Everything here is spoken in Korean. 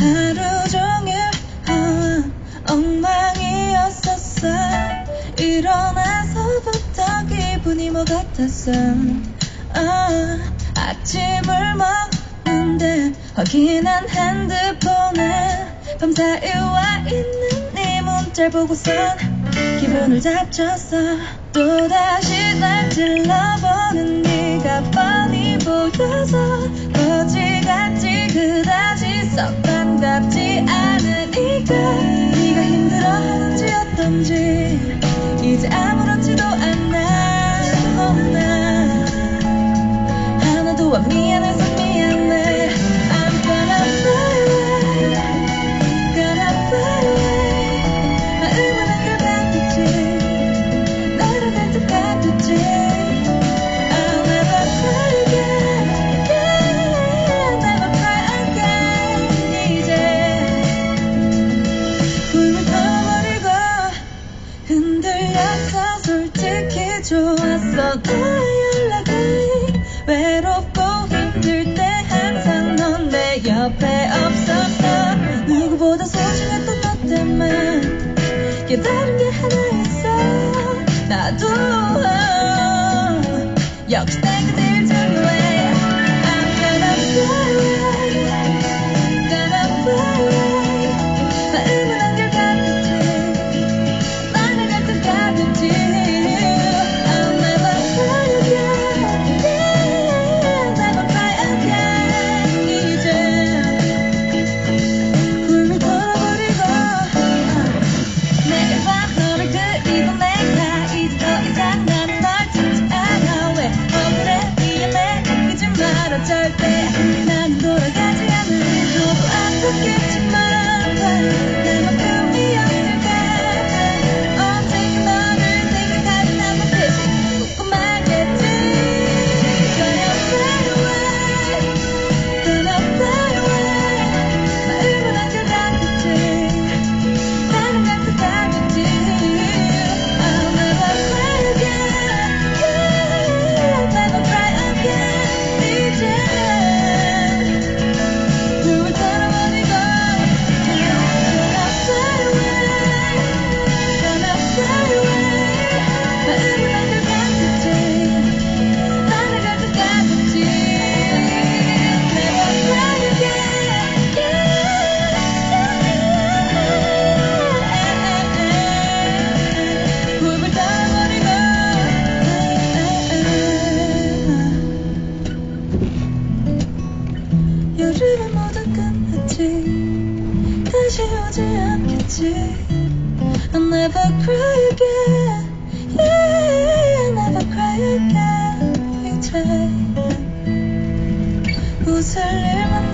하루 종일 어, 엉망이었었어. 일어나서부터 기분이 뭐 같았어. 아, 아침을 먹는데 확인한 핸드폰에 밤사이 와 있는 네 문자 보고선 기분을 잡쳤어 또다시 날 질러보는 네가 뻔히 보여서 거지같이 그다지 썩 어떤지 이제 아무렇지도 않아. 나 하나도 안 미안해서 좋았어. 너의 연락이 외롭고 힘들 때 항상 넌 내 옆에 없었어. 누구보다 소중했던 너 때문에 깨달은 그러지 마 여름은 모두 끝났지 다시 오지 않겠지 I'll never cry again yeah, Never cry again 이제 웃을 일만